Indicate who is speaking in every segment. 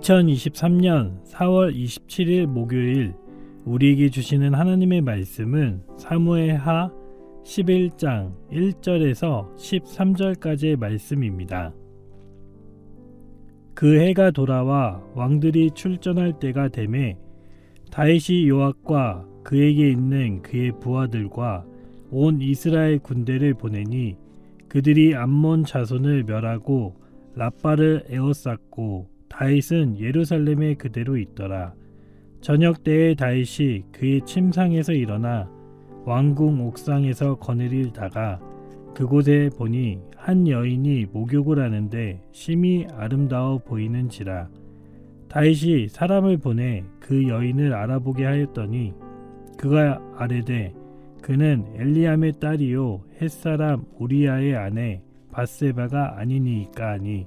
Speaker 1: 2023년 4월 27일 목요일 우리에게 주시는 하나님의 말씀은 사무엘하 11장 1절에서 13절까지의 말씀입니다. 그 해가 돌아와 왕들이 출전할 때가 되매 다윗이 요압과 그에게 있는 그의 부하들과 온 이스라엘 군대를 보내니 그들이 암몬 자손을 멸하고 라빠를 에워쌌고 다윗은 예루살렘에 그대로 있더라. 저녁 때에 다윗이 그의 침상에서 일어나 왕궁 옥상에서 거느리다가 그곳에 보니 한 여인이 목욕을 하는데 심히 아름다워 보이는지라 다윗이 사람을 보내 그 여인을 알아보게 하였더니 그가 아뢰되 그는 엘리암의 딸이요 햇사람 우리아의 아내 바세바가 아니니까 하니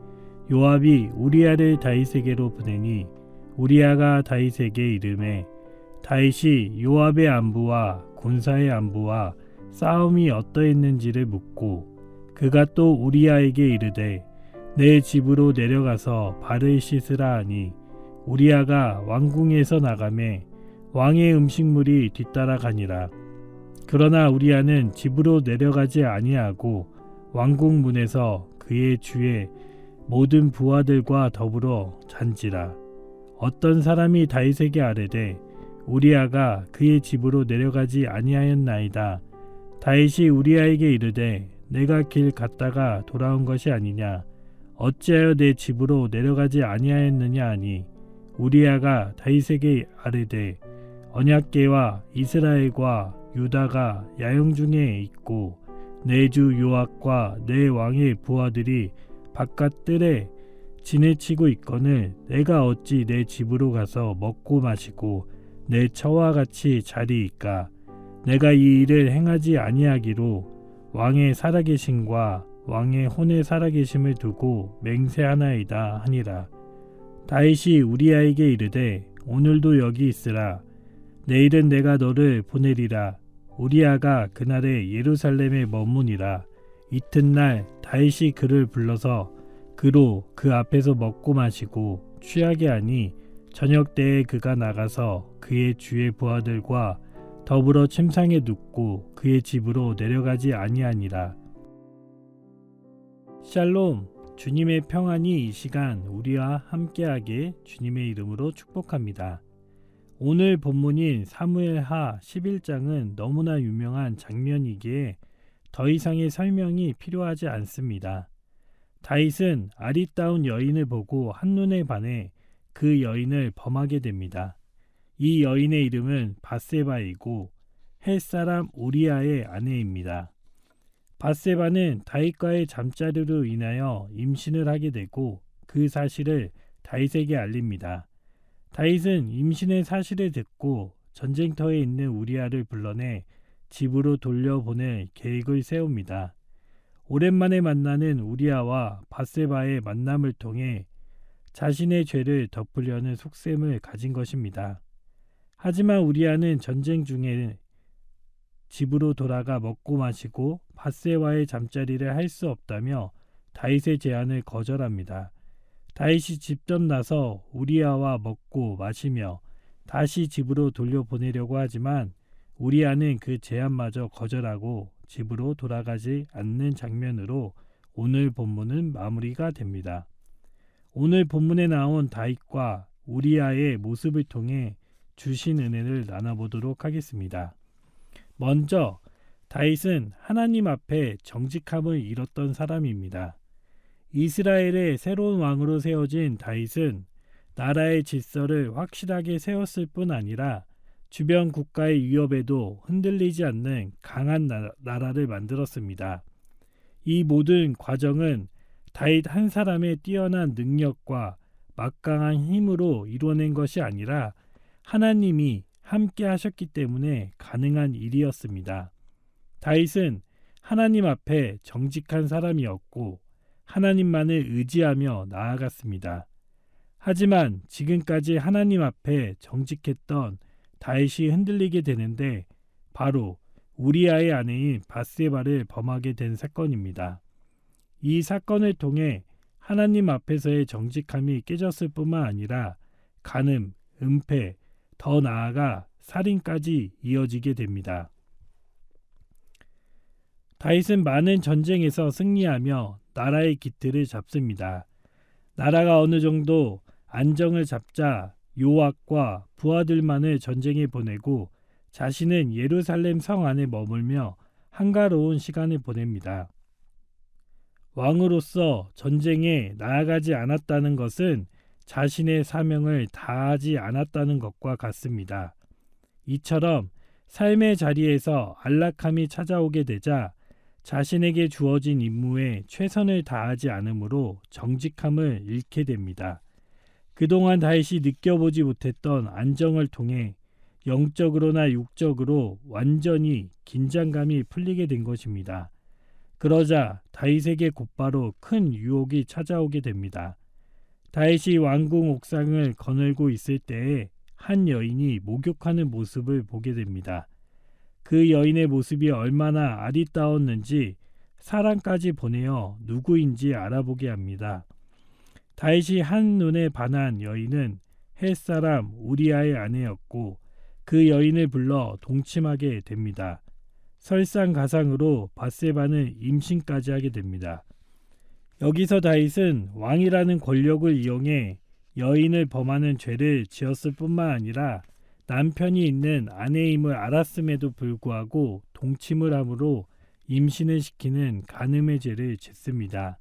Speaker 1: 요압이 우리아를 다윗에게로 보내니 우리아가 다윗에게 이름에 다윗이 요압의 안부와 군사의 안부와 싸움이 어떠했는지를 묻고 그가 또 우리아에게 이르되 내 집으로 내려가서 발을 씻으라 하니 우리아가 왕궁에서 나가매 왕의 음식물이 뒤따라가니라. 그러나 우리아는 집으로 내려가지 아니하고 왕궁 문에서 그의 주의 모든 부하들과 더불어 잔지라. 어떤 사람이 다윗에게 아뢰되 우리아가 그의 집으로 내려가지 아니하였나이다. 다윗이 우리아에게 이르되 내가 길 갔다가 돌아온 것이 아니냐? 어찌하여 내 집으로 내려가지 아니하였느냐 하니? 우리아가 다윗에게 아뢰되 언약궤와 이스라엘과 유다가 야영 중에 있고 내 주 요압과 내 왕의 부하들이 바깥 뜰에 지내치고 있거늘 내가 어찌 내 집으로 가서 먹고 마시고 내 처와 같이 자리이까? 내가 이 일을 행하지 아니하기로 왕의 살아계심과 왕의 혼의 살아계심을 두고 맹세하나이다 하니라. 다윗이 우리아에게 이르되 오늘도 여기 있으라. 내일은 내가 너를 보내리라. 우리아가 그날에 예루살렘에 머무니라 이튿날 다윗이 그를 불러서 그로 그 앞에서 먹고 마시고 취하게 하니 저녁 때에 그가 나가서 그의 주의 부하들과 더불어 침상에 눕고 그의 집으로 내려가지 아니하니라. 샬롬 주님의 평안이 이 시간 우리와 함께하게 주님의 이름으로 축복합니다. 오늘 본문인 사무엘하 11장은 너무나 유명한 장면이기에 더 이상의 설명이 필요하지 않습니다. 다윗은 아리따운 여인을 보고 한눈에 반해 그 여인을 범하게 됩니다. 이 여인의 이름은 바세바이고 헬사람 우리아의 아내입니다. 바세바는 다윗과의 잠자리로 인하여 임신을 하게 되고 그 사실을 다윗에게 알립니다. 다윗은 임신의 사실을 듣고 전쟁터에 있는 우리아를 불러내 집으로 돌려보낼 계획을 세웁니다. 오랜만에 만나는 우리아와 바세바의 만남을 통해 자신의 죄를 덮으려는 속셈을 가진 것입니다. 하지만 우리아는 전쟁 중에 집으로 돌아가 먹고 마시고 바세와의 잠자리를 할 수 없다며 다윗의 제안을 거절합니다. 다윗이 직접 나서 우리아와 먹고 마시며 다시 집으로 돌려보내려고 하지만 우리아는 그 제안마저 거절하고 집으로 돌아가지 않는 장면으로 오늘 본문은 마무리가 됩니다. 오늘 본문에 나온 다윗과 우리아의 모습을 통해 주신 은혜를 나눠보도록 하겠습니다. 먼저 다윗은 하나님 앞에 정직함을 잃었던 사람입니다. 이스라엘의 새로운 왕으로 세워진 다윗은 나라의 질서를 확실하게 세웠을 뿐 아니라 주변 국가의 위협에도 흔들리지 않는 강한 나라 를 만들었습니다. 이 모든 과정은 다윗 한 사람의 뛰어난 능력과 막강한 힘으로 이뤄낸 것이 아니라 하나님이 함께 하셨기 때문에 가능한 일이었습니다. 다윗은 하나님 앞에 정직한 사람이었고 하나님만을 의지하며 나아갔습니다. 하지만 지금까지 하나님 앞에 정직했던 다윗이 흔들리게 되는데 바로 우리아의 아내인 바세바를 범하게 된 사건입니다. 이 사건을 통해 하나님 앞에서의 정직함이 깨졌을 뿐만 아니라 간음, 은폐, 더 나아가 살인까지 이어지게 됩니다. 다윗은 많은 전쟁에서 승리하며 나라의 기틀을 잡습니다. 나라가 어느 정도 안정을 잡자 요압과 부하들만을 전쟁에 보내고 자신은 예루살렘 성 안에 머물며 한가로운 시간을 보냅니다. 왕으로서 전쟁에 나아가지 않았다는 것은 자신의 사명을 다하지 않았다는 것과 같습니다. 이처럼 삶의 자리에서 안락함이 찾아오게 되자 자신에게 주어진 임무에 최선을 다하지 않으므로 정직함을 잃게 됩니다. 그동안 다윗이 느껴보지 못했던 안정을 통해 영적으로나 육적으로 완전히 긴장감이 풀리게 된 것입니다. 그러자 다윗에게 곧바로 큰 유혹이 찾아오게 됩니다. 다윗이 왕궁 옥상을 거닐고 있을 때에 한 여인이 목욕하는 모습을 보게 됩니다. 그 여인의 모습이 얼마나 아리따웠는지 사람까지 보내어 누구인지 알아보게 합니다. 다윗이 한눈에 반한 여인은 햇사람 우리아의 아내였고 그 여인을 불러 동침하게 됩니다. 설상가상으로 바세바는 임신까지 하게 됩니다. 여기서 다윗은 왕이라는 권력을 이용해 여인을 범하는 죄를 지었을 뿐만 아니라 남편이 있는 아내임을 알았음에도 불구하고 동침을 함으로 임신을 시키는 간음의 죄를 짓습니다.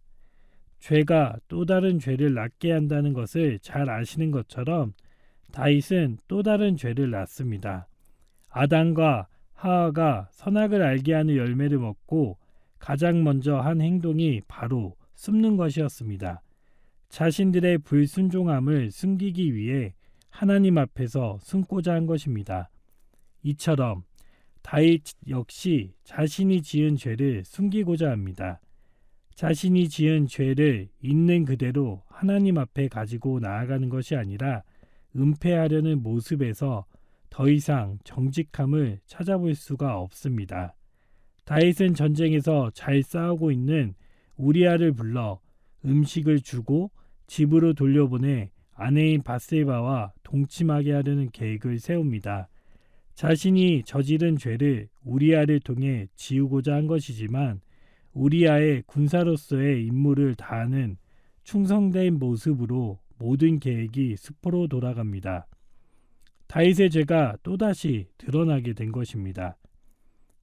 Speaker 1: 죄가 또 다른 죄를 낳게 한다는 것을 잘 아시는 것처럼 다윗은 또 다른 죄를 낳습니다. 아담과 하하가 선악을 알게 하는 열매를 먹고 가장 먼저 한 행동이 바로 숨는 것이었습니다. 자신들의 불순종함을 숨기기 위해 하나님 앞에서 숨고자 한 것입니다. 이처럼 다윗 역시 자신이 지은 죄를 숨기고자 합니다. 자신이 지은 죄를 있는 그대로 하나님 앞에 가지고 나아가는 것이 아니라 은폐하려는 모습에서 더 이상 정직함을 찾아볼 수가 없습니다. 다윗은 전쟁에서 잘 싸우고 있는 우리아를 불러 음식을 주고 집으로 돌려보내 아내인 바세바와 동침하게 하려는 계획을 세웁니다. 자신이 저지른 죄를 우리아를 통해 지우고자 한 것이지만 우리아의 군사로서의 임무를 다하는 충성된 모습으로 모든 계획이 수포로 돌아갑니다. 다윗의 죄가 또다시 드러나게 된 것입니다.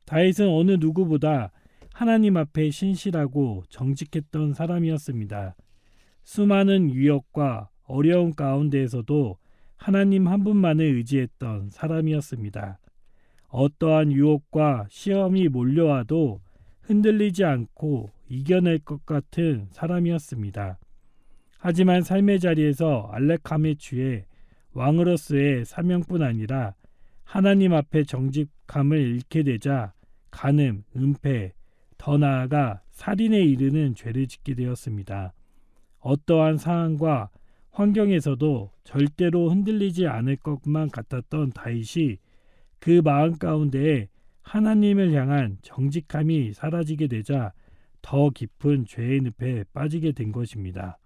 Speaker 1: 다윗은 어느 누구보다 하나님 앞에 신실하고 정직했던 사람이었습니다. 수많은 위협과 어려움 가운데에서도 하나님 한 분만을 의지했던 사람이었습니다. 어떠한 유혹과 시험이 몰려와도 흔들리지 않고 이겨낼 것 같은 사람이었습니다. 하지만 삶의 자리에서 알렉함에 취해 왕으로서의 사명뿐 아니라 하나님 앞에 정직함을 잃게 되자 간음, 은폐, 더 나아가 살인에 이르는 죄를 짓게 되었습니다. 어떠한 상황과 환경에서도 절대로 흔들리지 않을 것만 같았던 다윗이 그 마음 가운데에 하나님을 향한 정직함이 사라지게 되자 더 깊은 죄의 늪에 빠지게 된 것입니다.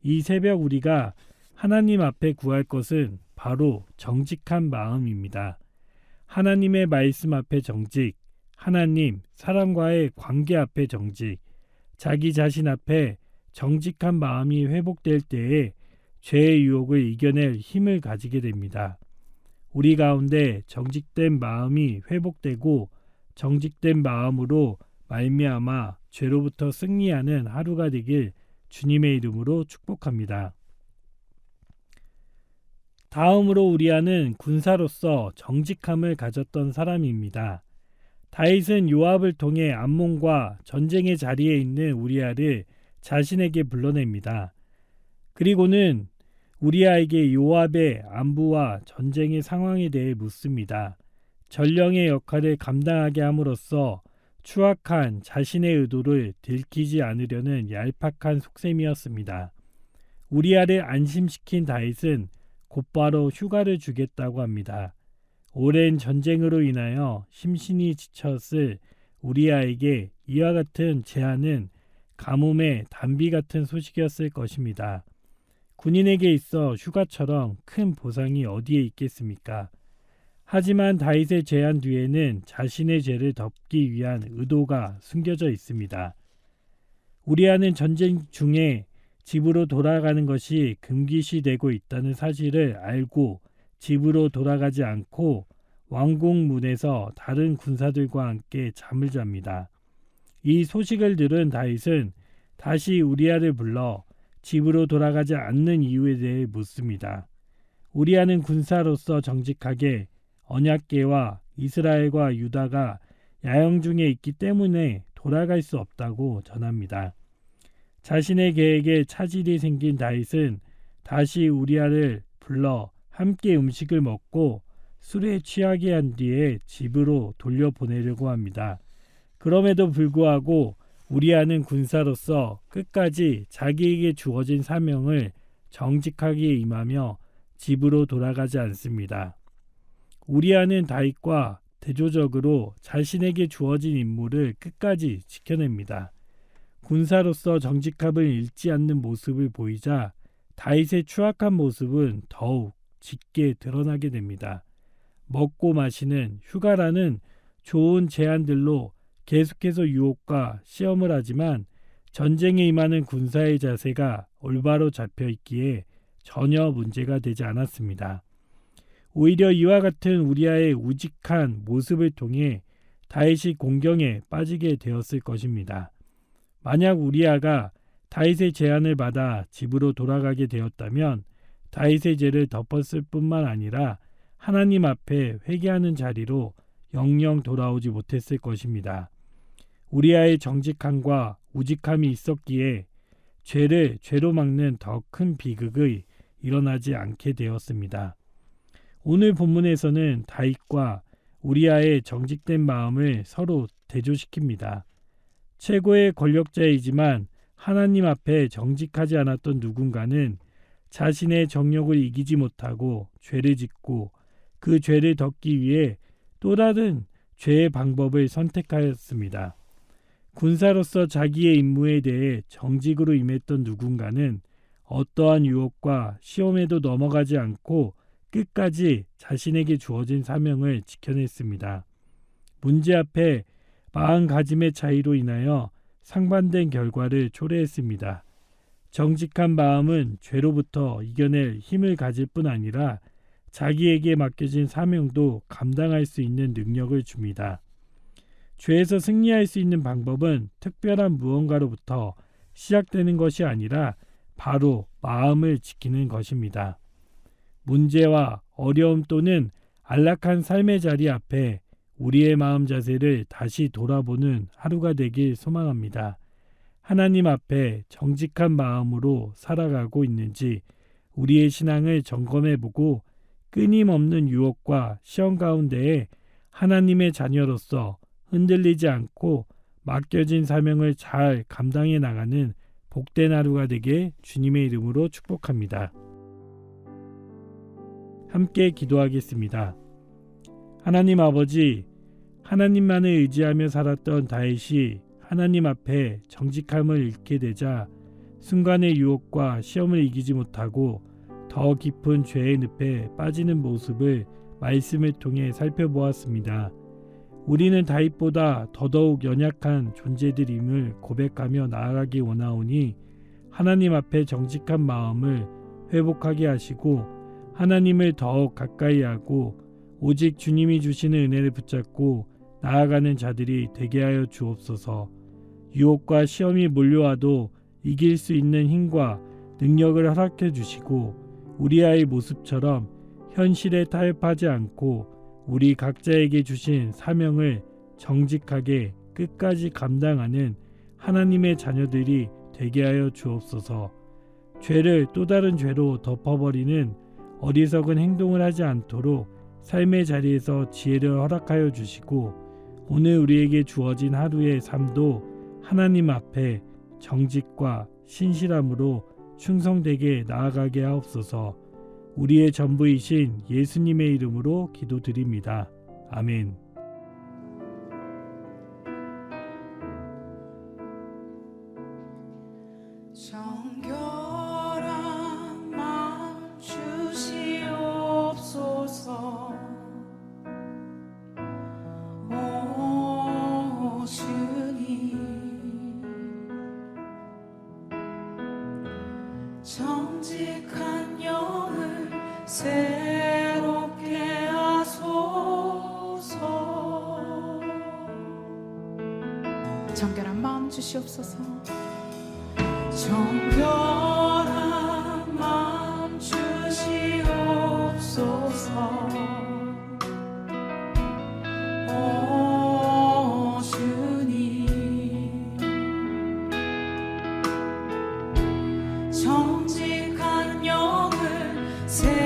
Speaker 1: 이 새벽 우리가 하나님 앞에 구할 것은 바로 정직한 마음입니다. 하나님의 말씀 앞에 정직, 하나님, 사람과의 관계 앞에 정직, 자기 자신 앞에 정직한 마음이 회복될 때에 죄의 유혹을 이겨낼 힘을 가지게 됩니다. 우리 가운데 정직된 마음이 회복되고 정직된 마음으로 말미암아 죄로부터 승리하는 하루가 되길 주님의 이름으로 축복합니다. 다음으로 우리아는 군사로서 정직함을 가졌던 사람입니다. 다윗은 요압을 통해 암몬과 전쟁의 자리에 있는 우리아를 자신에게 불러냅니다. 그리고는 우리아에게 요압의 안부와 전쟁의 상황에 대해 묻습니다. 전령의 역할을 감당하게 함으로써 추악한 자신의 의도를 들키지 않으려는 얄팍한 속셈이었습니다. 우리아를 안심시킨 다윗은 곧바로 휴가를 주겠다고 합니다. 오랜 전쟁으로 인하여 심신이 지쳤을 우리아에게 이와 같은 제안은 가뭄의 단비 같은 소식이었을 것입니다. 군인에게 있어 휴가처럼 큰 보상이 어디에 있겠습니까? 하지만 다윗의 제안 뒤에는 자신의 죄를 덮기 위한 의도가 숨겨져 있습니다. 우리아는 전쟁 중에 집으로 돌아가는 것이 금기시되고 있다는 사실을 알고 집으로 돌아가지 않고 왕궁 문에서 다른 군사들과 함께 잠을 잡니다. 이 소식을 들은 다윗은 다시 우리아를 불러 집으로 돌아가지 않는 이유에 대해 묻습니다. 우리아는 군사로서 정직하게 언약계와 이스라엘과 유다가 야영 중에 있기 때문에 돌아갈 수 없다고 전합니다. 자신의 계획에 차질이 생긴 다윗은 다시 우리아를 불러 함께 음식을 먹고 술에 취하게 한 뒤에 집으로 돌려보내려고 합니다. 그럼에도 불구하고 우리아는 군사로서 끝까지 자기에게 주어진 사명을 정직하게 임하며 집으로 돌아가지 않습니다. 우리아는 다윗과 대조적으로 자신에게 주어진 임무를 끝까지 지켜냅니다. 군사로서 정직함을 잃지 않는 모습을 보이자 다윗의 추악한 모습은 더욱 짙게 드러나게 됩니다. 먹고 마시는 휴가라는 좋은 제안들로 계속해서 유혹과 시험을 하지만 전쟁에 임하는 군사의 자세가 올바로 잡혀 있기에 전혀 문제가 되지 않았습니다. 오히려 이와 같은 우리아의 우직한 모습을 통해 다윗이 공경에 빠지게 되었을 것입니다. 만약 우리아가 다윗의 제안을 받아 집으로 돌아가게 되었다면 다윗의 죄를 덮었을 뿐만 아니라 하나님 앞에 회개하는 자리로 영영 돌아오지 못했을 것입니다. 우리아의 정직함과 우직함이 있었기에 죄를 죄로 막는 더 큰 비극이 일어나지 않게 되었습니다. 오늘 본문에서는 다윗과 우리아의 정직된 마음을 서로 대조시킵니다. 최고의 권력자이지만 하나님 앞에 정직하지 않았던 누군가는 자신의 정욕을 이기지 못하고 죄를 짓고 그 죄를 덮기 위해 또 다른 죄의 방법을 선택하였습니다. 군사로서 자기의 임무에 대해 정직으로 임했던 누군가는 어떠한 유혹과 시험에도 넘어가지 않고 끝까지 자신에게 주어진 사명을 지켜냈습니다. 문제 앞에 마음가짐의 차이로 인하여 상반된 결과를 초래했습니다. 정직한 마음은 죄로부터 이겨낼 힘을 가질 뿐 아니라 자기에게 맡겨진 사명도 감당할 수 있는 능력을 줍니다. 죄에서 승리할 수 있는 방법은 특별한 무언가로부터 시작되는 것이 아니라 바로 마음을 지키는 것입니다. 문제와 어려움 또는 안락한 삶의 자리 앞에 우리의 마음 자세를 다시 돌아보는 하루가 되길 소망합니다. 하나님 앞에 정직한 마음으로 살아가고 있는지 우리의 신앙을 점검해 보고 끊임없는 유혹과 시험 가운데에 하나님의 자녀로서 흔들리지 않고 맡겨진 사명을 잘 감당해 나가는 복된 하루가 되게 주님의 이름으로 축복합니다. 함께 기도하겠습니다. 하나님 아버지, 하나님만을 의지하며 살았던 다윗이 하나님 앞에 정직함을 잃게 되자 순간의 유혹과 시험을 이기지 못하고 더 깊은 죄의 늪에 빠지는 모습을 말씀을 통해 살펴보았습니다. 우리는 다윗보다 더더욱 연약한 존재들임을 고백하며 나아가기 원하오니 하나님 앞에 정직한 마음을 회복하게 하시고 하나님을 더욱 가까이 하고 오직 주님이 주시는 은혜를 붙잡고 나아가는 자들이 되게 하여 주옵소서. 유혹과 시험이 몰려와도 이길 수 있는 힘과 능력을 허락해 주시고 우리아의 모습처럼 현실에 타협하지 않고 우리 각자에게 주신 사명을 정직하게 끝까지 감당하는 하나님의 자녀들이 되게 하여 주옵소서. 죄를 또 다른 죄로 덮어버리는 어리석은 행동을 하지 않도록 삶의 자리에서 지혜를 허락하여 주시고 오늘 우리에게 주어진 하루의 삶도 하나님 앞에 정직과 신실함으로 충성되게 나아가게 하옵소서 우리의 전부이신 예수님의 이름으로 기도드립니다. 아멘.
Speaker 2: 주시옵소서. 정결한 마음 주시옵소서. 정직한 영을 새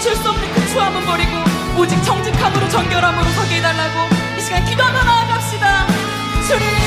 Speaker 2: 감출 수 없는 그 추함은 버리고 오직 정직함으로 정결함으로 서게 해달라고 이 시간 기도하며 나아갑시다. 주님